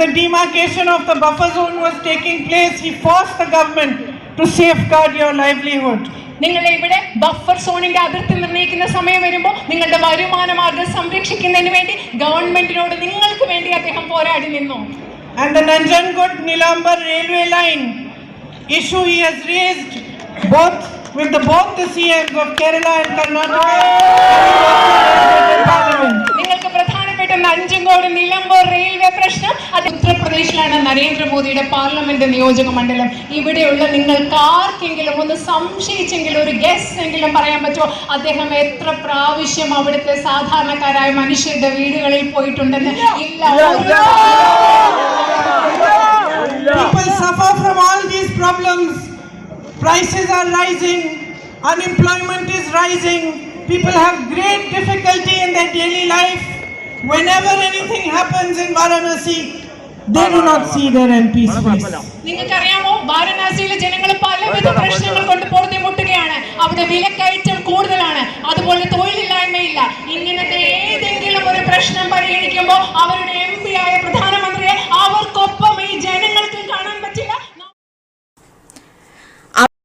the demarcation of the buffer zone was taking place, he forced the government to safeguard your livelihood. നിങ്ങൾ ഇവിടെ buffer സോണിന്റെ അതിർത്തി നിർണ്ണയിക്കുന്ന സമയം വരുമ്പോൾ നിങ്ങളുടെ വരുമാന മാർഗം സംരക്ഷിക്കുന്നതിന് വേണ്ടി ഗവൺമെന്റിനോട് നിങ്ങൾക്ക് വേണ്ടി അദ്ദേഹം പോരാടി നിന്നു And the Nanjangud Nilambar railway line issue he has raised both with the both the CMs of Kerala and Karnataka in Parliament. നിങ്ങൾക്ക് Nanjangud Nilambur railway പ്രശ്നം. അത് ഉത്തർപ്രദേശിലാണ് നരേന്ദ്രമോദിയുടെ പാർലമെന്റ് നിയോജക മണ്ഡലം. ഇവിടെയുള്ള നിങ്ങൾക്ക് ആർക്കെങ്കിലും ഒന്ന് സംശയിച്ചെങ്കിലും ഒരു ഗസ് എങ്കിലും പറയാൻ പറ്റുമോ? അദ്ദേഹം എത്ര പ്രാവശ്യം അവിടുത്തെ സാധാരണക്കാരായ മനുഷ്യരുടെ വീടുകളിൽ പോയിട്ടുണ്ടെന്ന്? ഇല്ല. ഒരു People suffer from all these problems. Prices are rising, unemployment is rising, people have great difficulty Whenever anything happens in Varanasi, they do not see their MP's face. നിങ്ങൾക്കറിയാമോ? വാരണാസിയിലെ ജനങ്ങൾ പലവിധ പ്രശ്നങ്ങൾ കൊണ്ട് പൊറുതിമുട്ടുകയാണ് അവിടെ വിലക്കയറ്റം കൂടുതലാണ്. അതുപോലെ തൊഴിലില്ലായ്മയില്ല. ഇങ്ങനത്തെ ഏതെങ്കിലും ഒരു പ്രശ്നം പരിഗണിക്കുമ്പോൾ അവരുടെ